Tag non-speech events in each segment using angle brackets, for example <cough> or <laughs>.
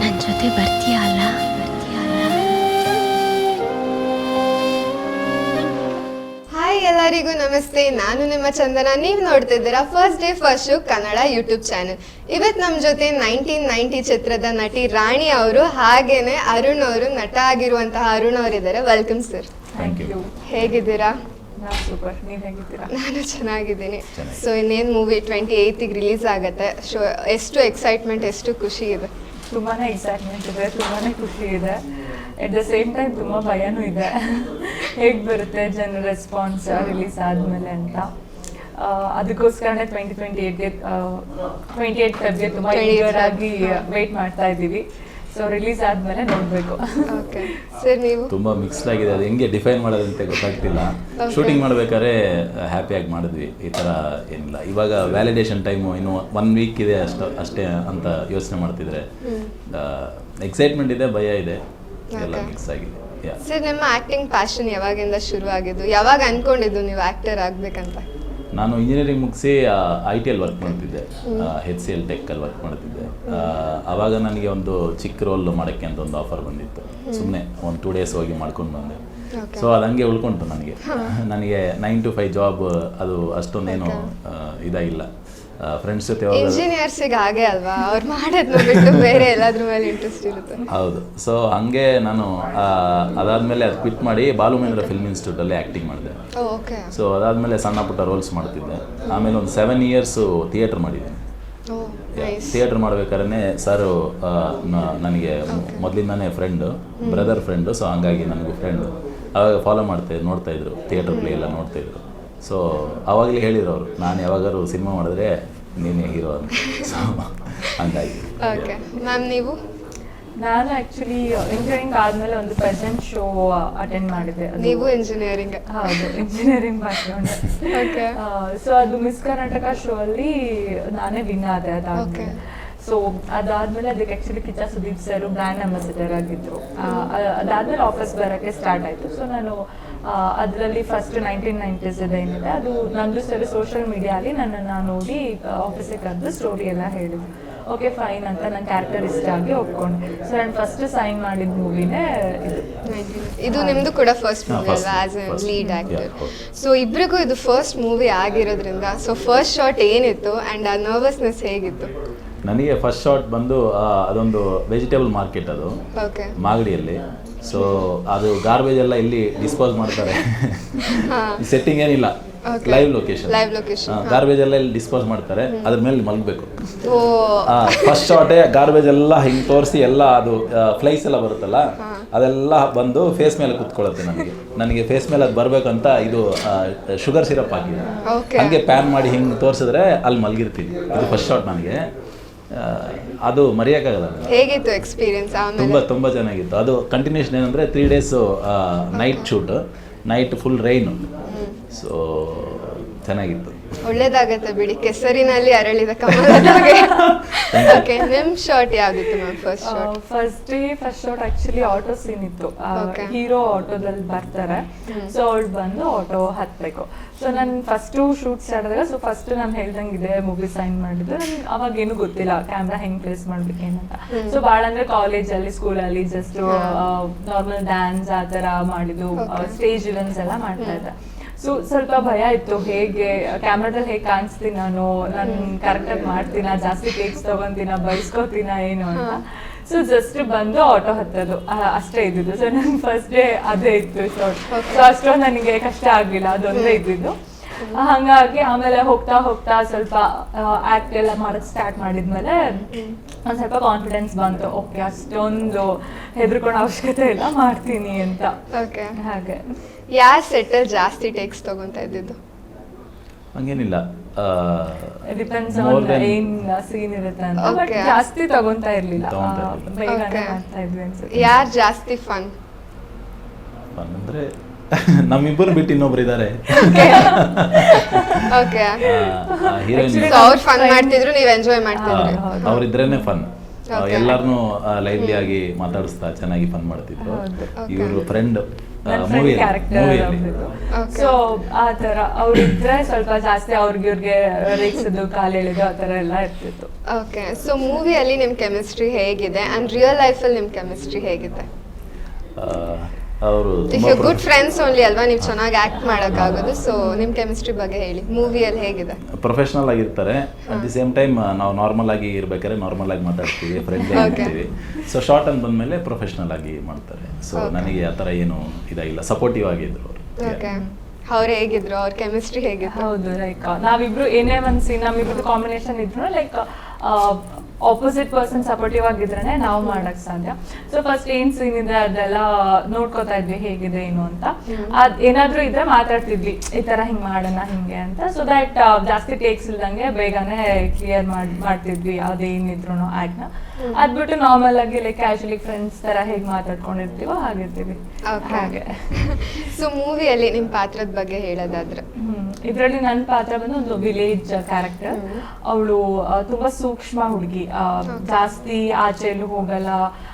ನನ್ನ ಜೊತೆ ಬರ್ತೀಯ ಅಲ್ಲ? ಬರ್ತೀಯ ಹಾಯ್ ಎಲ್ಲರಿಗೂ ನಮಸ್ತೆ. ನಾನು ನಿಮ್ಮ ಚಂದನ. ನೀವು ನೋಡ್ತಿದ್ದೀರಾ first day first show Kannada YouTube channel ಇವತ್ತು ನಮ್ಮ ಜೊತೆ ನೈನ್ಟೀನ್ ನೈಂಟಿ ಚಿತ್ರದ ನಟಿ ರಾಣಿ ಅವರು ಹಾಗೇನೆ ಅರುಣ್ ಅವರು ನಟ ಆಗಿರುವಂತಹ ಅರುಣ್ ಅವರಿದ್ದಾರೆ ವೆಲ್ಕಮ್ ಸರ್ ಥ್ಯಾಂಕ್ ಯು ಹೇಗಿದ್ದೀರಾ? ಸೂಪರ್ ನೀವು ಹೇಗಿದ್ದೀರಾ? ನಾನು ಚೆನ್ನಾಗಿದ್ದೀನಿ. ಚೆನ್ನಾಗಿ. ಸೊ ಇನ್ನೇನು ಮೂವಿ ಟ್ವೆಂಟಿ ಏಯ್ತಿಗೆ ರಿಲೀಸ್ ಆಗುತ್ತೆ? ಶೋ ಎಷ್ಟು ಎಕ್ಸೈಟ್ಮೆಂಟ್ ಎಷ್ಟು ಖುಷಿ ಇದೆ? ತುಂಬಾ ಎಕ್ಸೈಟ್ಮೆಂಟ್ ಇದೆ ತುಂಬಾ ಖುಷಿ ಇದೆ. ಎಟ್ ದ ಸೇಮ್ ಟೈಮ್ ತುಂಬ ಭಯನೂ ಇದೆ. ಹೇಗೆ ಬರುತ್ತೆ ಜನ ರೆಸ್ಪಾನ್ಸ್ ರಿಲೀಸ್ ಆದಮೇಲೆ ಅಂತ. ಅದಕ್ಕೋಸ್ಕರನೇ ಟ್ವೆಂಟಿ ಟ್ವೆಂಟಿ ಏಟ್ಗೆ ಟ್ವೆಂಟಿ ಏಟ್ ಫೆಬ್ಗೆ ತುಂಬ 28 ಈಗರ್ ಆಗಿ ವೆಯ್ಟ್ ಮಾಡ್ತಾ ಇದ್ದೀವಿ. ಸೊ ರಿಲೀಸ್ ಆದಮೇಲೆ ನೋಡಬೇಕು. ಓಕೆ ಸರ್ ನೀವು? ತುಂಬಾ ಮಿಕ್ಸ್ ಆಗಿದೆ. ಅದು ಹೆಂಗೆ ಡಿಫೈನ್ ಮಾಡೋದಂತ ಗೊತ್ತಾಗ್ತಿಲ್ಲ. ಶೂಟಿಂಗ್ ಮಾಡ್ಬೇಕಾದ್ರೆ ಹ್ಯಾಪಿಯಾಗಿ ಮಾಡಿದ್ವಿ. ಈ ತರ ಏನಿಲ್ಲ. ಇವಾಗ ವ್ಯಾಲಿಡೇಷನ್ ಟೈಮು ಇನ್ನು ಒನ್ ವೀಕ್ ಇದೆ ಅಷ್ಟು ಅಷ್ಟೇ ಅಂತ ಯೋಚನೆ ಮಾಡ್ತಿದ್ರೆ ಎಕ್ಸೈಟ್ಮೆಂಟ್ ಇದೆ ಭಯ ಇದೆ. ಎಲ್ಲ ಮಿಕ್ಸ್ ಆಗಿದೆ. ಯಾ ಸರ್ ನಿಮ್ಮ ಆಕ್ಟಿಂಗ್ ಪ್ಯಾಷನ್ ಯಾವಾಗಿಂದ ಶುರು ಆಗಿದ್ದು ಯಾವಾಗ ಅನ್ಕೊಂಡಿದ್ದು ನೀವು ಆಕ್ಟರ್ ಆಗ್ಬೇಕಂತ? ನಾನು ಇಂಜಿನಿಯರಿಂಗ್ ಮುಗಿಸಿ ಐ ಟಿ ಎಲ್ ವರ್ಕ್ ಮಾಡ್ತಿದ್ದೆ. ಹೆಚ್ ಸಿ ಎಲ್ ಟೆಕ್ಕಲ್ಲಿ ವರ್ಕ್ ಮಾಡ್ತಿದ್ದೆ. ಆವಾಗ ನನಗೆ ಒಂದು ಚಿಕ್ಕ ರೋಲ್ ಮಾಡೋಕ್ಕೆ ಅಂತ ಒಂದು ಆಫರ್ ಬಂದಿತ್ತು. ಸುಮ್ಮನೆ ಒಂದು ಟೂ ಡೇಸ್ ಹೋಗಿ ಮಾಡ್ಕೊಂಡು ಬಂದೆ. ಸೊ ಅದು ಹಂಗೆ ಉಳ್ಕೊಂತು ನನಗೆ. ನನಗೆ ನೈನ್ ಟು ಫೈವ್ ಜಾಬ್ ಅದು ಅಷ್ಟೊಂದೇನು ಇದಾಗಿಲ್ಲ. ಫ್ರೆಂಡ್ಸ್ ಜೊತೆ ಇಂಜಿನಿಯರ್ಸಿಗೆ ಹಾಗೆ ಅಲ್ವಾ? ಅವ್ರು ಮಾಡೋದು ಬಿಟ್ಟು ಬೇರೆ ಎಲ್ಲಾದ್ರ ಮೇಲೆ ಇಂಟ್ರೆಸ್ಟ್ ಇರುತ್ತೆ. ಹೌದು. ಸೊ ಹಂಗೆ ನಾನು ಅದಾದಮೇಲೆ ಅದು ಕ್ವಿಟ್ ಮಾಡಿ ಬಾಲುಮೇಂದ್ರ ಫಿಲ್ಮ್ ಇನ್ಸ್ಟಿಟ್ಯೂಟಲ್ಲಿ ಆ್ಯಕ್ಟಿಂಗ್ ಮಾಡಿದೆ. ಓಕೆ. ಸೊ ಅದಾದಮೇಲೆ ಸಣ್ಣ ಪುಟ್ಟ ರೋಲ್ಸ್ ಮಾಡ್ತಿದ್ದೆ. ಆಮೇಲೆ ಒಂದು ಸೆವೆನ್ ಇಯರ್ಸು ಥಿಯೇಟ್ರ್ ಮಾಡಿದ್ದೀನಿ. ಥಿಯೇಟ್ರ್ ಮಾಡ್ಬೇಕಾದ್ರೆ ಸರು ನನಗೆ ಮೊದಲಿಂದಾನೇ ಫ್ರೆಂಡು ಬ್ರದರ್ ಫ್ರೆಂಡು ಸೊ ಹಂಗಾಗಿ ನನಗೂ ಫ್ರೆಂಡು ಅವಾಗ ಫಾಲೋ ಮಾಡ್ತಾ ನೋಡ್ತಾ ಇದ್ರು. ಥಿಯೇಟರ್ ಪ್ಲೇ ಎಲ್ಲ ನೋಡ್ತಾ ಇದ್ರು. ಸೊ ಅವಾಗಲೇ ಹೇಳಿದ್ರು ಅವರು ನಾನು ಯಾವಾಗಾದ್ರು ಸಿನಿಮಾ ಮಾಡಿದ್ರೆ ನೀನೇ ಹೀರೋ ಅಂತ. ಸೊ ಹಂಗಾಗಿ. ಓಕೆ ಮ್ಯಾಮ್ ನೀವು? ನಾನು ಆ್ಯಕ್ಚುಲಿ ಇಂಜಿನಿಯರಿಂಗ್ ಆದಮೇಲೆ ಒಂದು ಪ್ರೆಸೆಂಟ್ ಶೋ ಅಟೆಂಡ್ ಮಾಡಿದೆ. ಅದು- ನೀವು ಇಂಜಿನಿಯರಿಂಗ್ ಹೌದು ಇಂಜಿನಿಯರಿಂಗ್ ಬ್ಯಾಕ್ಗ್ರೌಂಡ್ ಓಕೆ ಸೊ ಅದು ಮಿಸ್ ಕರ್ನಾಟಕ ಶೋ ಅಲ್ಲಿ ನಾನೇ ವಿನ್ ಆದೆ ಅದಾದ್ಮೇಲೆ. ಸೊ ಅದಾದ್ಮೇಲೆ ಅದಕ್ಕೆ actually Kiccha Sudeep sir brand ambassador ಆಗಿದ್ರು. ಆ, ಅ- ಅದಾದ್ಮೇಲೆ ಆಫೀಸ್ ಬರೋಕ್ಕೆ ಸ್ಟಾರ್ಟ್ ಆಯ್ತು. ಸೊ ನಾನು ಅದರಲ್ಲಿ ಫಸ್ಟ್ ನೈನ್ಟೀನ್ ನೈಂಟೀಸ್ ಏನಿದೆ ಅದು ನಂದು ಸರಿ ಸೋಷಿಯಲ್ ಮೀಡಿಯಾಲಿ ನನ್ನನ್ನು ನೋಡಿ ಆಫೀಸಿಗೆ ಕರೆದು ಸ್ಟೋರಿ ಎಲ್ಲ ಹೇಳಿದ್ರು. ಓಕೆ ಫೈನ್ ಅಂತ ನನ್ನ ಕ್ಯಾರೆಕ್ಟರ್ ಇಷ್ಟ ಆಗಿ ಒಪ್ಕೊಂಡೆ. ಸೊ ನಾನು ಫಸ್ಟ್ ಸೈನ್ ಮಾಡಿದ ಮೂವಿನೇ ಇದು. ಇದು ನಿಮ್ದು ಕೂಡ ಫಸ್ಟ್ ಮೂವಿ ಅಲ್ವಾ as a. Lead actor so ಇಬ್ರಿಗೂ ಇದು ಫಸ್ಟ್ ಮೂವಿ ಆಗಿರೋದ್ರಿಂದ ಸೊ ಫಸ್ಟ್ ಶಾಟ್ ಏನಿತ್ತು ಅಂಡ್ ಆ ನರ್ವಸ್ನೆಸ್ ಹೇಗಿತ್ತು? ನನಗೆ ಫಸ್ಟ್ ಶಾಟ್ ಬಂದು ಅದೊಂದು ವೆಜಿಟೇಬಲ್ ಮಾರ್ಕೆಟ್ ಅದು. ಓಕೆ ಮಾಗಡಿಯಲ್ಲಿ. ಸೊ ಅದು ಗಾರ್ಬೇಜ್ ಎಲ್ಲ ಇಲ್ಲಿ ಡಿಸ್ಪೋಸ್ ಮಾಡ್ತಾರೆ. ಸೆಟ್ಟಿಂಗ್ ಏನಿಲ್ಲ. Live location live location. Garbage ಎಲ್ಲ ಇಲ್ಲಿ ಡಿಸ್ಪೋಸ್ ಮಾಡ್ತಾರೆ. ಅದ್ರ ಮೇಲೆ ಮಲಗಬೇಕು. ಫಸ್ಟ್ ಶಾಟೇ ಗಾರ್ಬೇಜ್ ಎಲ್ಲ ಹಿಂಗೆ ತೋರಿಸಿ ಎಲ್ಲ ಅದು ಫ್ಲೈಸ್ ಎಲ್ಲ ಬರುತ್ತಲ್ಲ ಅದೆಲ್ಲ ಬಂದು ಫೇಸ್ ಮೇಲೆ ಕುತ್ಕೊಳ್ಳುತ್ತೆ ನನಗೆ. ನನಗೆ ಫೇಸ್ ಮೇಲೆ ಅದು ಬರಬೇಕಂತ ಇದು ಶುಗರ್ ಸಿರಪ್ ಹಾಕಿದೆ. ಹಂಗೆ ಪ್ಯಾನ್ ಮಾಡಿ ಹಿಂಗೆ ತೋರಿಸಿದ್ರೆ ಅಲ್ಲಿ ಮಲಗಿರ್ತೀನಿ. ಇದು ಫಸ್ಟ್ ಶಾಟ್ ನನಗೆ. ಅದು ಮರೆಯೋಕ್ಕಾಗಲ್ಲ. ಹೇಗಿತ್ತು ಎಕ್ಸ್ಪೀರಿಯನ್ಸ್ ತುಂಬ ತುಂಬ ಚೆನ್ನಾಗಿತ್ತು. ಅದು ಕಂಟಿನ್ಯೂಷನ್ ಏನಂದರೆ three days night shoot night full rain so ಚೆನ್ನಾಗಿತ್ತು. ಒಳ್ಳೇದಾಗತ್ತೆ ಬಿಡಿ. ಕೆಸರಿನಲ್ಲಿ ಅರಳಿದ ಕಮಲದಾಗೆ ಓಕೆ ನಿಮ್ shot ಯಾವ್ದಿತ್ತು ma'am first first day first shot actually auto scene ಇತ್ತು. Okay. ಹೀರೋ ಆಟೋದಲ್ಲಿ ಬರ್ತಾರೆ. ಸೊ ಅವಳು ಬಂದು ಆಟೋ ಹತ್ಬೇಕು. ಸೊ ನಾನು ಫಸ್ಟು ಶೂಟ್ ಸ್ಟಾರ್ಟ್ ಆದಾಗ ಸೊ ಫಸ್ಟ್ ನಾನು ಹೇಳ್ದಂಗೆ ಇದೆ ಮೂವಿ ಸೈನ್ ಮಾಡಿದ್ದು. ನನ್ಗೆ ಅವಾಗ ಏನು ಗೊತ್ತಿಲ್ಲ ಕ್ಯಾಮ್ರಾ ಹೆಂಗ್ ಪ್ಲೇಸ್ ಮಾಡ್ಬೇಕು ಏನಂತ. ಸೊ ಭಾಳ ಅಂದ್ರೆ ಕಾಲೇಜಲ್ಲಿ ಸ್ಕೂಲಲ್ಲಿ ಜಸ್ಟ್ ನಾರ್ಮಲ್ ಡ್ಯಾನ್ಸ್ ಆ ಥರ ಮಾಡಿದ್ದು ಸ್ಟೇಜ್ ಇವೆಂಟ್ಸ್ ಎಲ್ಲ ಮಾಡ್ತಾ ಇದ್ದೆ. ಸೊ ಸ್ವಲ್ಪ ಭಯ ಇತ್ತು ಹೇಗೆ ಕ್ಯಾಮ್ರಾದಲ್ಲಿ ಹೇಗೆ ಕಾಣಿಸ್ತೀನಿ ನಾನು ನಾನು ಕರೆಕ್ಟಾಗಿ ಮಾಡ್ತೀನ ಜಾಸ್ತಿ ಟೇಕ್ಸ್ ತಗೊಂತೀನ ಬಯಸ್ಕೋತೀನ ಏನು ಅಂತ. ಸೊ ಜಸ್ಟ್ ಬಂದು ಆಟೋ ಹತ್ತೋದು ಅಷ್ಟೇ ಇದ್ದಿದ್ದು. ಸೊ ನನ್ ಫಸ್ಟ್ ಡೇ ಅದೇ ಇತ್ತು ಶಾರ್ಟ್ ಸೊ ಅಷ್ಟೊಂದು ನನಗೆ ಕಷ್ಟ ಆಗಲಿಲ್ಲ ಅದೊಂದೇ ಇದ್ದಿದ್ದು. ಹಂಗಾಗಿ ಆಮೇಲೆ ಹೋಗ್ತಾ ಹೋಗ್ತಾ ಸ್ವಲ್ಪ ಆಕ್ಟ್ ಎಲ್ಲ ಮಾಡಕ್ ಸ್ಟಾರ್ಟ್ ಮಾಡಿದ್ಮೇಲೆ ಒಂದ್ ಸ್ವಲ್ಪ ಕಾನ್ಫಿಡೆನ್ಸ್ ಬಂತು. ಓಕೆ ಅಷ್ಟೊಂದು ಹೆದರ್ಕೊಳ್ಳೋ ಅವಶ್ಯಕತೆ ಇಲ್ಲ ಮಾಡ್ತೀನಿ ಅಂತ. ಓಕೆ ಹಾಗೆ. ಯಾರ್ ಸೆಟ್ಟಲ್ ಜಾಸ್ತಿ ಟೇಕ್ಸ್ ತಗೊಂತ ಇದ್ದಿದ್ದು? ಹಂಗೇನಿಲ್ಲ. ಡಿಪೆಂಡ್ಸ್ ಆನ್ ಏನ್ ಸೀನ್ ಇರುತ್ತೆ ಅಂತ. ಬಟ್ ಜಾಸ್ತಿ ತಗೊಂತಾ ಇರ್ಲಿಲ್ಲ. ಬೇಗನೆ ಮಾಡ್ತಾ ಇದ್ವಿ ಅನ್ಸುತ್ತೆ. ಯಾರ್ ಜಾಸ್ತಿ ಫನ್ ಅಂದರೆ <laughs> ನಮ್ಮಿಬ್ಬರು ಬಿಟ್ಟು ಇನ್ನೊಬ್ರು <laughs> ಇದ್ದಾರೆ ಓಕೆ ಹೀರೋಯಿನ್ ಅವ್ರು ಫನ್ ಮಾಡ್ತಿದ್ರು ನೀವ್ ಎಂಜಾಯ್ ಮಾಡ್ತಿದ್ರಿ. ಅವರಿದ್ರೇನೆ ಫನ್. ಎಲ್ಲಾರನು ಲೈವ್ಲಿ ಆಗಿ ಮಾತಾಡಿಸ್ತಾ ಚೆನ್ನಾಗಿ ಫನ್ ಮಾಡ್ತಿದ್ರು. ಇವರು ಫ್ರೆಂಡ್. ಸೊ ಆ ತರ ಅವ್ರಿದ್ರೆ ಸ್ವಲ್ಪ ಜಾಸ್ತಿ ಅವ್ರಿಗೆ ಇವ್ರಿಗೆ ರೇಗ್ಸೋದು ಕಾಲು ಎಳೆದು ಆ ತರ ಎಲ್ಲ ಇರ್ತಿತ್ತು. ಓಕೆ ಸೊ ಮೂವಿಯಲ್ಲಿ ನಿಮ್ಮ ಕೆಮಿಸ್ಟ್ರಿ ಹೇಗಿದೆ? ಆ್ಯಂಡ್ ರಿಯಲ್ ಲೈಫಲ್ಲಿ ನಿಮ್ಮ ಕೆಮಿಸ್ಟ್ರಿ ಹೇಗಿದೆ? ಅವರು ಗುಡ್ ಫ್ರೆಂಡ್ಸ್ ಓನ್ಲಿ ಅಲ್ವಾ ನೀವು ಚೆನ್ನಾಗಿ ಆಕ್ಟ್ ಮಾಡೋಕ್ಕಾಗೋದು ಸೊ ನಿಮ್ಮ ಕೆಮಿಸ್ಟ್ರಿ ಬಗ್ಗೆ ಹೇಳಿ ಮೂವಿಯಲ್ಲಿ ಹೇಗಿದೆ? ಪ್ರೊಫೆಷನಲ್ ಆಗಿರ್ತಾರೆ ಅಟ್ ದಿ ಸೇಮ್ ಟೈಮ್ ನಾವು ನಾರ್ಮಲ್ ಆಗಿ ಇರ್ಬೇಕಾದ್ರೆ ನಾರ್ಮಲ್ ಆಗಿ ಮಾತಾಡ್ತೀವಿ ಫ್ರೆಂಡ್ಲಿ. ಆಗಿರ್ತೀವಿ ಸೊ ಶಾರ್ಟ್ ಅಂತ ಬಂದ್ಮೇಲೆ ಪ್ರೊಫೆಷನಲ್ ಆಗಿ ಮಾಡ್ತಾರೆ. ಸೊ. ನನಗೆ ಆ ತರ ಏನು ಇದಾಗಿಲ್ಲ ಸಪೋರ್ಟಿವ್ ಆಗಿದ್ರು ಅವರು. ಓಕೆ ಅವ್ರು ಹೇಗಿದ್ರು? ಅವ್ರ ಕೆಮಿಸ್ಟ್ರಿ ಹೇಗಿತ್ತು? ಹೌದು ಲೈಕ್ ನಾವಿಬ್ರು ಏನೇ ಒಂದ್ ಸೀನ್ ನಮ್ಮಿಬ್ರದ್ದು ಕಾಂಬಿನೇಷನ್ ಇದ್ರು ಲೈಕ್ ಆಪೋಸಿಟ್ ಪರ್ಸನ್ ಸಪೋರ್ಟಿವ್ ಆಗಿದ್ರೆ ನಾವು ಮಾಡಕ್ ಸಾಧ್ಯ. ಸೊ ಫಸ್ಟ್ ಏನ್ ಸೀನ್ ಇದೆ ಅದೆಲ್ಲ ನೋಡ್ಕೊತಾ ಇದ್ವಿ ಹೇಗಿದೆ ಏನು ಅಂತ. ಅದ್ ಏನಾದ್ರೂ ಇದ್ರೆ ಮಾತಾಡ್ತಿದ್ವಿ ಈ ತರ ಹಿಂಗ್ ಮಾಡೋಣ ಹಿಂಗೆ ಅಂತ. ಸೊ ದಟ್ ಜಾಸ್ತಿ ಟೇಕ್ಸ್ ಇಲ್ದಂಗೆ ಬೇಗನೆ ಕ್ಲಿಯರ್ ಮಾಡ್ ಮಾಡ್ತಿದ್ವಿ ಅದೇನಿದ್ರು ಆಕ್ಟ್ನ. ಅದ್ಬಿಟ್ಟು ನಾರ್ಮಲ್ ಆಗಿ ಲೈಕ್ ಕ್ಯಾಶುಲಿ ಫ್ರೆಂಡ್ಸ್ ತರ ಹೇಗ್ ಮಾತಾಡ್ಕೊಂಡಿರ್ತೀವೋ ಹಾಗಿರ್ತೀವಿ. ಹಾಗೆ. ಸೊ ಮೂವಿಯಲ್ಲಿ ನಿಮ್ಮ ಪಾತ್ರದ ಬಗ್ಗೆ ಹೇಳೋದಾದ್ರೆ? ಇದರಲ್ಲಿ ನನ್ನ ಪಾತ್ರ ಬಂದು ಒಂದು ವಿಲೇಜ್ ಕ್ಯಾರೆಕ್ಟರ್ ಅವಳು ತುಂಬಾ ಸೂಕ್ಷ್ಮ ಹುಡುಗಿ. ಜಾಸ್ತಿ ಆಚೆ ಎಲ್ಲೂ ಹೋಗಲ್ಲ.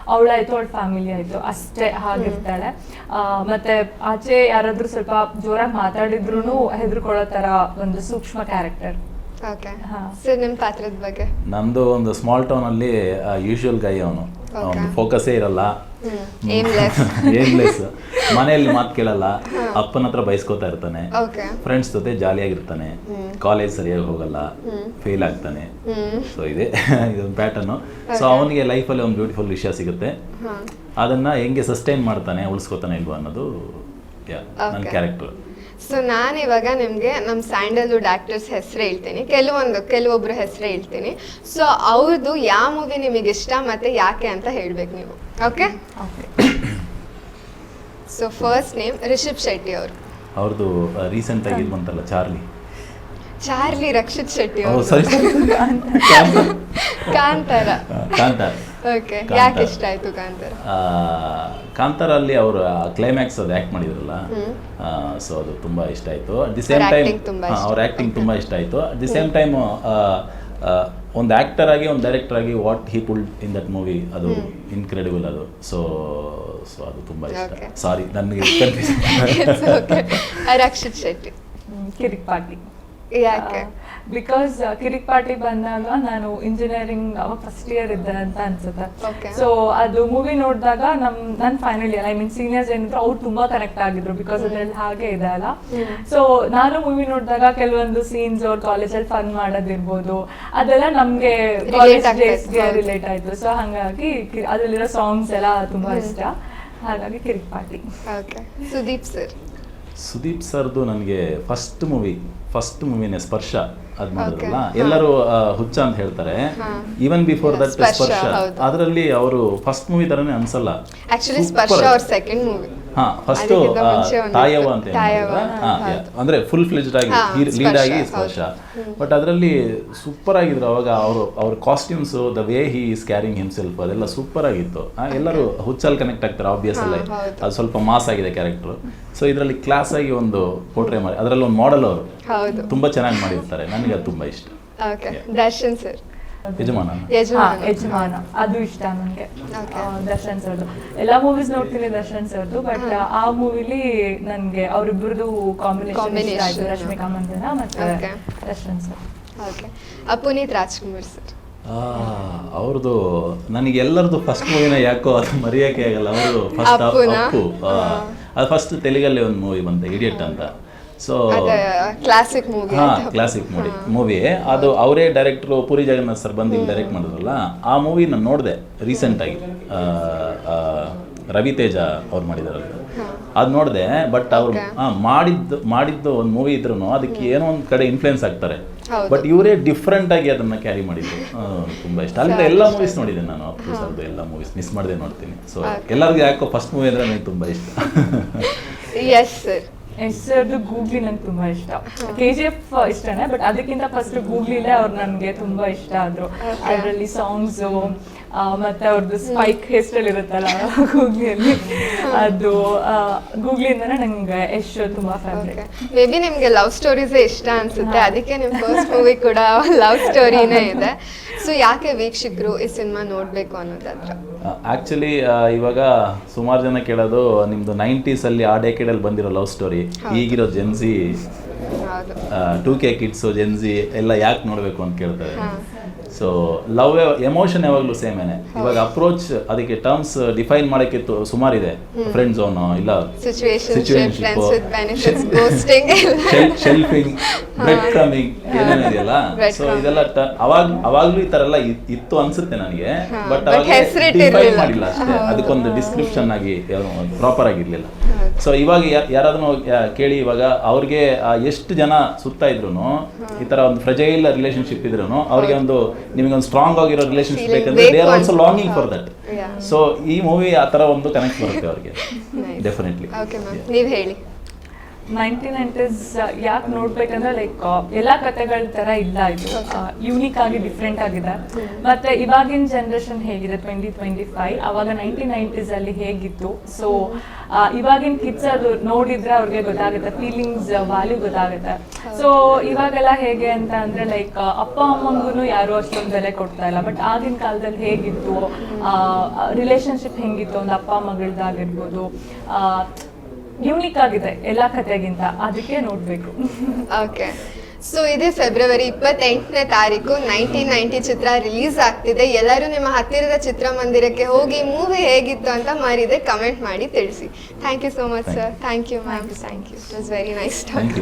ಅವಳಾಯ್ತು ಅವಳ ಫ್ಯಾಮಿಲಿ ಆಯ್ತು ಅಷ್ಟೇ ಹಾಗಿರ್ತಾಳೆ. ಆ, ಮತ್ತೆ ಆಚೆ ಯಾರಾದ್ರೂ ಸ್ವಲ್ಪ ಜೋರಾಗಿ ಮಾತಾಡಿದ್ರು ಹೆದರ್ಕೊಳ್ಳೋ ತರ ಒಂದು ಸೂಕ್ಷ್ಮ ಕ್ಯಾರೆಕ್ಟರ್ ಓಕೆ ಹಾ. ಸರ್ ನಿಮ್ಮ ಪಾತ್ರದ ಬಗ್ಗೆ? ನಂದು ಒಂದು ಸ್ಮಾಲ್ ಟೌನ್ ಅಲ್ಲಿ ಯೂಶುವಲ್ ಗೈ ಅವನು. ಅವನು ಫೋಕಸ್ಸೇ ಇರಲ್ಲ. ಏಮ್ಲೆಸ್ <laughs> ಮನೆಯಲ್ಲಿ ಮಾತು ಕೇಳಲ್ಲ. ಅಪ್ಪನ ಹತ್ರ ಬಯಸ್ಕೋತಾ ಇರ್ತಾನೆ. ಫ್ರೆಂಡ್ಸ್ ಜೊತೆ ಜಾಲಿಯಾಗಿರ್ತಾನೆ ಕಾಲೇಜ್ ಸರಿಯಾಗಿ ಹೋಗಲ್ಲ. ಫೇಲ್ ಆಗ್ತಾನೆ. ಸೊ ಇದೆ. <laughs> ಇದೊಂದು ಪ್ಯಾಟರ್ನು ಸೊ ಅವನಿಗೆ ಲೈಫಲ್ಲಿ ಒಂದು ಬ್ಯೂಟಿಫುಲ್ ವಿಷಯ ಸಿಗುತ್ತೆ. ಅದನ್ನ ಹೆಂಗೆ ಸಸ್ಟೈನ್ ಮಾಡ್ತಾನೆ ಉಳಿಸ್ಕೋತಾನೆ ಇಲ್ವಾ ಅನ್ನೋದು ನನ್ನ. ಕ್ಯಾರೆಕ್ಟರ್ ಸೊ ನಾನು ಇವಾಗ ನಿಮಗೆ ನಮ್ಮ ಸ್ಯಾಂಡಲ್ವುಡ್ ಆಕ್ಟರ್ಸ್ ಹೆಸರು ಹೇಳ್ತೀನಿ. ಕೆಲವೊಂದು ಕೆಲವೊಬ್ಬರು ಹೆಸರು ಹೇಳ್ತೀನಿ. ಸೊ ಅವ್ರದ್ದು ಯಾವ ಮೂವಿ ನಿಮಗೆ ಇಷ್ಟ ಮತ್ತೆ ಯಾಕೆ ಅಂತ ಹೇಳಬೇಕು ನೀವು. Okay so first name Rishab Shetty ಅವರು. ಅವ್ರದ್ದು ರೀಸೆಂಟ್ ಆಗಿ ಬಂತಲ್ಲ Charlie. Charlie Rakshit Shetty Kantara. Kantara. Okay ಯಾಕೆ ಇಷ್ಟ ಆಯ್ತು ಕಾಂತಾರ? ಕಾಂತಾರಲ್ಲಿ ಅವರು ಕ್ಲೈಮ್ಯಾಕ್ಸ್ ಅದು ಆ್ಯಕ್ಟ್ ಮಾಡಿದ್ರಲ್ಲ ಸೊ ಅದು ತುಂಬ ಇಷ್ಟ ಆಯಿತು. At the same time. ಅವ್ರ ಆ್ಯಕ್ಟಿಂಗ್ ತುಂಬ ಇಷ್ಟ ಆಯಿತು. ಅಟ್ ದಿ ಸೇಮ್ ಟೈಮ್ ಒಂದು ಆ್ಯಕ್ಟರ್ ಆಗಿ ಒಂದು ಡೈರೆಕ್ಟರ್ ಆಗಿ what he pulled in that movie ಅದು ಇನ್ಕ್ರೆಡಿಬಲ್ ಅದು. ಸೊ ಸೊ ಅದು ತುಂಬ ಇಷ್ಟ. ಸಾರಿ ನನಗೆ ಓಕೆ ರಕ್ಷಿತ್ ಶೆಟ್ಟಿ. ಕಿರಿಕ್ ಪಾಟ್ಲಿ. ಯಾಕೆ? ಬಿಕಾಸ್ ಕಿರಿಕ್ ಪಾರ್ಟಿ ಬಂದಾಗ ನಾನು ಇಂಜಿನಿಯರಿಂಗ್ ಅವರ್ ಫಸ್ಟ್ ಇಯರ್ ಇದ್ದೆ ಅಂತ ಅನ್ಸುತ್ತೆ. ಸೊ ಅದು ಮೂವಿ ನೋಡಿದಾಗ ನಮ್ ನನ್ final year I mean seniors ಏನಿದ್ರು ಅವ್ರು ತುಂಬಾ ಕನೆಕ್ಟ್ ಆಗಿದ್ರು ಬಿಕಾಸ್ ಅದ್ರಲ್ಲಿ ಹಾಗೆ ಇದೆ ಅಲ್ಲ. ಸೊ ನಾನು ಮೂವಿ ನೋಡಿದಾಗ ಕೆಲವೊಂದು ಸೀನ್ಸ್ ಅವ್ರ ಕಾಲೇಜಲ್ಲಿ ಫನ್ ಮಾಡೋದಿರ್ಬೋದು. ಅದೆಲ್ಲ ನಮ್ಗೆ ಕಾಲೇಜ್. ಡೇಸ್ಗೆ ರಿಲೇಟ್ ಆಯ್ತು. ಸೊ ಹಾಗಾಗಿ ಅದ್ರಲ್ಲಿರೋ ಸಾಂಗ್ಸ್ ಎಲ್ಲ ತುಂಬಾ ಇಷ್ಟ. ಹಾಗಾಗಿ ಕಿರಿಕ್ ಪಾರ್ಟಿ ಓಕೆ ಸುದೀಪ್ ಸರ್ ಸುದೀಪ್ ಸರ್ದು ನನಗೆ ಫಸ್ಟ್ ಮೂವಿ ಫಸ್ಟ್ ಮೂವಿನೇ ಸ್ಪರ್ಶ ಅದ್ ಮಾಡಿದ್ರಲ್ಲ? ಎಲ್ಲರೂ ಹುಚ್ಚ ಅಂತ ಹೇಳ್ತಾರೆ. ಈವನ್ ಬಿಫೋರ್ ದಟ್ ಸ್ಪರ್ಶ. ಅದರಲ್ಲಿ ಅವರು ಫಸ್ಟ್ ಮೂವಿ ತರನೇ ಅನ್ಸಲ್ಲ. ಆಕ್ಚುಲಿ ಸ್ಪರ್ಶ ಅವ್ರ ಸೆಕೆಂಡ್ ಮೂವಿ ಫಸ್ಟ್ ತಾಯವ ಅಂತ ಅಂದ್ರೆ ಫುಲ್ ಫ್ಲೆಜ್ಡ್ ಆಗಿ ಲೀಡ್ ಆಗಿ ಸ್ಪರ್ಶ. ಬಟ್ ಅದರಲ್ಲಿ ಸೂಪರ್ ಆಗಿದ್ರು ಅವಾಗ ಅವರು ಅವ್ರ costumes the way he is carrying himself ಅದೆಲ್ಲ ಸೂಪರ್ ಆಗಿತ್ತು. ಎಲ್ಲರೂ ಹುಚ್ಚಲ್ಲಿ ಕನೆಕ್ಟ್ ಆಗ್ತಾರೆ ಆಬ್ವಿಯಸ್ ಅಲ್ಲೇ. ಅದು ಸ್ವಲ್ಪ ಮಾಸ್ ಆಗಿದೆ ಕ್ಯಾರೆಕ್ಟರ್ ಸೊ ಇದರಲ್ಲಿ ಕ್ಲಾಸ್ ಆಗಿ ಒಂದು ಪೋರ್ಟ್ರೇ ಮಾಡಿ ಅದರಲ್ಲಿ ಒಂದು ಮಾಡೆಲ್ ಅವರು. ತುಂಬಾ ಚೆನ್ನಾಗಿ ಮಾಡಿರ್ತಾರೆ. ನನಗೆ ಅದು ತುಂಬಾ ಇಷ್ಟ. ಓಕೆ ದರ್ಶನ್ ಸರ್ ಯಜಮಾನ? ಯಜಮಾನ. ಅದು ಇಷ್ಟ ನನಗೆ. ದರ್ಶನ್ ಸರ್ದು. ಎಲ್ಲಾ ಮೂವೀಸ್ ನೋಡ್ತೀನಿ ದರ್ಶನ್ ಸರ್ದು ಬಟ್ ಆ ಮೂವಿಲಿ ನನ್ಗೆ ಅವರಿಬ್ಬರದು ಕಾಂಬಿನೇಷನ್. ಇಷ್ಟ ಆಯ್ತು ರಶ್ಮಿಕಾ ಮಂದನ ಮತ್ತೆ. Darshan sir. Okay. Puneeth Rajkumar sir. ಅವ್ರದ್ದು ನನಗೆ ಎಲ್ಲರದು ಫಸ್ಟ್ ಮೂವಿನ ಯಾಕೋ ಅದು ಮರೆಯೋಕೆ ಆಗಲ್ಲ. ಅವರು ಫಸ್ಟ್? ಅಪ್ಪು. ಆ, ಅದು ಫಸ್ಟ್ ತೆಲುಗಲ್ಲಿ ಒಂದು ಮೂವಿ ಬಂತೆ ಇಡಿಯಟ್ ಅಂತ. ಸೊ ಕ್ಲಾಸಿಕ್ ಮೂವಿ ಹಾ ಕ್ಲಾಸಿಕ್ ಮೂವಿ ಮೂವಿ ಅದು ಅವರೇ ಡೈರೆಕ್ಟ್ರು ಪುರಿ ಜಗನ್ನಾಥ್ ಸರ್ ಬಂದು ಡೈರೆಕ್ಟ್ ಮಾಡಿದ್ರಲ್ಲ ಆ ಮೂವಿ ನಾನು ನೋಡಿದೆ ರೀಸೆಂಟಾಗಿ ರವಿ ತೇಜ ಅವ್ರು ಮಾಡಿದಾರಲ್ಲ. ಅದು ನೋಡಿದೆ ಬಟ್ ಅವ್ರು ಹಾಂ ಮಾಡಿದ್ದು ಮಾಡಿದ್ದು ಒಂದು ಮೂವಿ ಇದ್ರು ಅದಕ್ಕೆ ಏನೋ ಒಂದು ಕಡೆ ಇನ್ಫ್ಲುಯೆನ್ಸ್ ಆಗ್ತಾರೆ. ಬಟ್ ಇವರೇ ಡಿಫ್ರೆಂಟ್ ಆಗಿ ಅದನ್ನ ಕ್ಯಾರಿ ಮಾಡಿದ್ರು. ತುಂಬಾ ಇಷ್ಟ. ಅಲ್ಲಿಂದ ಎಲ್ಲ ಮೂವೀಸ್ ನೋಡಿದೆ ನಾನು. ಅಪ್ಪು ಸರ್ದು ಎಲ್ಲ ಮೂವೀಸ್ ಮಿಸ್ ಮಾಡದೆ ನೋಡ್ತೀನಿ. ಸೊ ಎಲ್ಲರಿಗೂ ಯಾಕೋ ಫಸ್ಟ್ ಮೂವಿ ಅಂದ್ರೆ ನನಗೆ ತುಂಬಾ ಇಷ್ಟ. ಎಸ್ ಸರ್ ಹೆಸರದು ಗೂಗ್ಲಿ ನಂಗೆ ತುಂಬಾ ಇಷ್ಟ. ಕೆ ಜಿ ಎಫ್ ಇಷ್ಟನೇ ಬಟ್ ಅದಕ್ಕಿಂತ ಫಸ್ಟ್ ಗೂಗ್ಲಿಲೇ ಅವ್ರು ನನಗೆ ತುಂಬಾ ಇಷ್ಟ ಆದ್ರು. ಅದರಲ್ಲಿ ಸಾಂಗ್ಸ್ ಮತ್ತೆ ಅವ್ರದ್ದು ಸ್ಪೈಕ್ ಹೆಸರಲ್ಲಿ ಇರುತ್ತಲ್ಲ ಗೂಗ್ಲಿಯಲ್ಲಿ ಅದು ಗೂಗ್ಲಿಂದನೇ ನಂಗೆ ಯಶ್ ತುಂಬಾ ಫೇವ್ರೇಟ್ ಮೇ ಬಿ ನಿಮ್ಗೆ ಲವ್ ಸ್ಟೋರೀಸ್ ಇಷ್ಟ ಅನ್ಸುತ್ತೆ. ಅದಕ್ಕೆ ನಿಮ್ ಫಸ್ಟ್ ಮೂವಿ ಕೂಡ ಲವ್ ಸ್ಟೋರಿನೇ <laughs> ಇದೆ. ಸೊ ಯಾಕೆ ವೀಕ್ಷಕರು ಈ ಸಿನಿಮಾ ನೋಡಬೇಕು ಅನ್ನೋದಾದ್ರೆ? ಆ್ಯಕ್ಚುಲಿ ಇವಾಗ ಸುಮಾರು ಜನ ಕೇಳೋದು ನಿಮ್ಮದು ನೈಂಟೀಸಲ್ಲಿ ಆ ಡೇಕೆಡಲ್ಲಿ ಬಂದಿರೋ ಲವ್ ಸ್ಟೋರಿ ಈಗಿರೋ ಜೆನ್ಸಿ ಹೌದು. Two K kids Gen Z ಎಲ್ಲ ಯಾಕೆ ನೋಡ್ಬೇಕು ಅಂತ ಕೇಳ್ತಾರೆ. ಸೊ ಲವ್ ಎಮೋಷನ್ ಯಾವಾಗಲೂ ಸೇಮೇನೆ ಇವಾಗ ಅಪ್ರೋಚ್ ಅದಕ್ಕೆ ಟರ್ಮ್ಸ್ ಡಿಫೈನ್ ಮಾಡೋಕ್ಕೆ ಸುಮಾರಿದೆ. ಫ್ರೆಂಡ್ ಝೋನ್ ಇಲ್ಲ? ಶೆಲ್ಫಿಂಗ್ ಬ್ರೆಡ್ ಕ್ರಮಿಂಗ್ ಏನೇನು ಇದೆಯಲ್ಲ? ಸೊ ಇದೆಲ್ಲ ಅವಾಗ ಅವಾಗ್ಲೂ ಈ ತರ ಎಲ್ಲ ಇತ್ತು ಅನ್ಸುತ್ತೆ ನನಗೆ. ಬಟ್ ಅವಾಗ ಮಾಡಿಲ್ಲ ಅಷ್ಟೇ. ಅದಕ್ಕೊಂದು ಡಿಸ್ಕ್ರಿಪ್ಷನ್ ಆಗಿ ಪ್ರಾಪರ್ ಆಗಿರ್ಲಿಲ್ಲ. ಸೊ ಇವಾಗ ಯಾರಾದ್ರೂ ಕೇಳಿ ಇವಾಗ ಅವ್ರಿಗೆ ಎಷ್ಟು ಜನ ಸುತ್ತ ಇದ್ರು ಈ ತರ ಒಂದು ಫ್ರೆಜೈಲ್ ರಿಲೇಶನ್ಶಿಪ್ ಇದ್ರು ಅವ್ರಿಗೆ ಒಂದು ನಿಮಗೊಂದು ಸ್ಟ್ರಾಂಗ್ ಆಗಿರೋ ರಿಲೇಶನ್ಶಿಪ್ ಬೇಕಂದ್ರೆ they are also. Longing for that. So ಈ ಮೂವಿ ಆ ತರ ಒಂದು ಕನೆಕ್ಟ್ ಬರುತ್ತೆ ಅವ್ರಿಗೆ. <laughs> ಡೆಫಿನೆಟ್ಲಿ ನೀವು ಹೇಳಿ. ನೈನ್ಟೀನ್ ನೈಂಟೀಸ್ ಯಾಕೆ ನೋಡ್ಬೇಕಂದ್ರೆ ಲೈಕ್ ಎಲ್ಲಾ ಕತೆಗಳ ತರ ಇಲ್ಲ ಇದು. ಯೂನಿಕ್ ಆಗಿ ಡಿಫ್ರೆಂಟ್ ಆಗಿದೆ. ಮತ್ತೆ ಇವಾಗಿನ ಜನರೇಷನ್ ಹೇಗಿದೆ ಟ್ವೆಂಟಿ ಟ್ವೆಂಟಿ ಫೈವ್ ಅವಾಗ ನೈನ್ಟೀನ್ ನೈಂಟೀಸ್ ಅಲ್ಲಿ ಹೇಗಿತ್ತು? ಸೊ ಇವಾಗಿನ ಕಿಡ್ಸ್ ಅದು ನೋಡಿದ್ರೆ ಅವ್ರಿಗೆ ಗೊತ್ತಾಗುತ್ತೆ ಫೀಲಿಂಗ್ಸ್ ವ್ಯಾಲ್ಯೂ ಗೊತ್ತಾಗುತ್ತೆ. ಸೊ ಇವಾಗೆಲ್ಲ ಹೇಗೆ ಅಂತ ಅಂದ್ರೆ ಲೈಕ್ ಅಪ್ಪ ಅಮ್ಮಂಗೂ ಯಾರು ಅಷ್ಟೊಂದು ಬೆಲೆ ಕೊಡ್ತಾ ಇಲ್ಲ. ಬಟ್ ಆಗಿನ ಕಾಲದಲ್ಲಿ ಹೇಗಿತ್ತು? ರಿಲೇಶನ್ಶಿಪ್ ಹೆಂಗಿತ್ತು? ಒಂದು ಅಪ್ಪ ಮಗಳದಾಗಿರ್ಬೋದು ಯೂನಿಕ್ ಆಗಿದೆ ಎಲ್ಲ ಕಥೆಗಿಂತ ಅದಕ್ಕೆ ನೋಡ್ಬೇಕು. ಓಕೆ ಸೊ ಇದೇ ಫೆಬ್ರವರಿ ಇಪ್ಪತ್ತೆಂಟನೇ ತಾರೀಕು ನೈನ್ಟೀನ್ ನೈಂಟಿ ಚಿತ್ರ ರಿಲೀಸ್ ಆಗ್ತಿದೆ. ಎಲ್ಲರೂ ನಿಮ್ಮ ಹತ್ತಿರದ ಚಿತ್ರಮಂದಿರಕ್ಕೆ ಹೋಗಿ ಮೂವಿ ಹೇಗಿತ್ತು ಅಂತ ಮರಿದೆ ಕಮೆಂಟ್ ಮಾಡಿ ತಿಳಿಸಿ. Thank you so much sir thank you ma'am thank you it was very nice talk.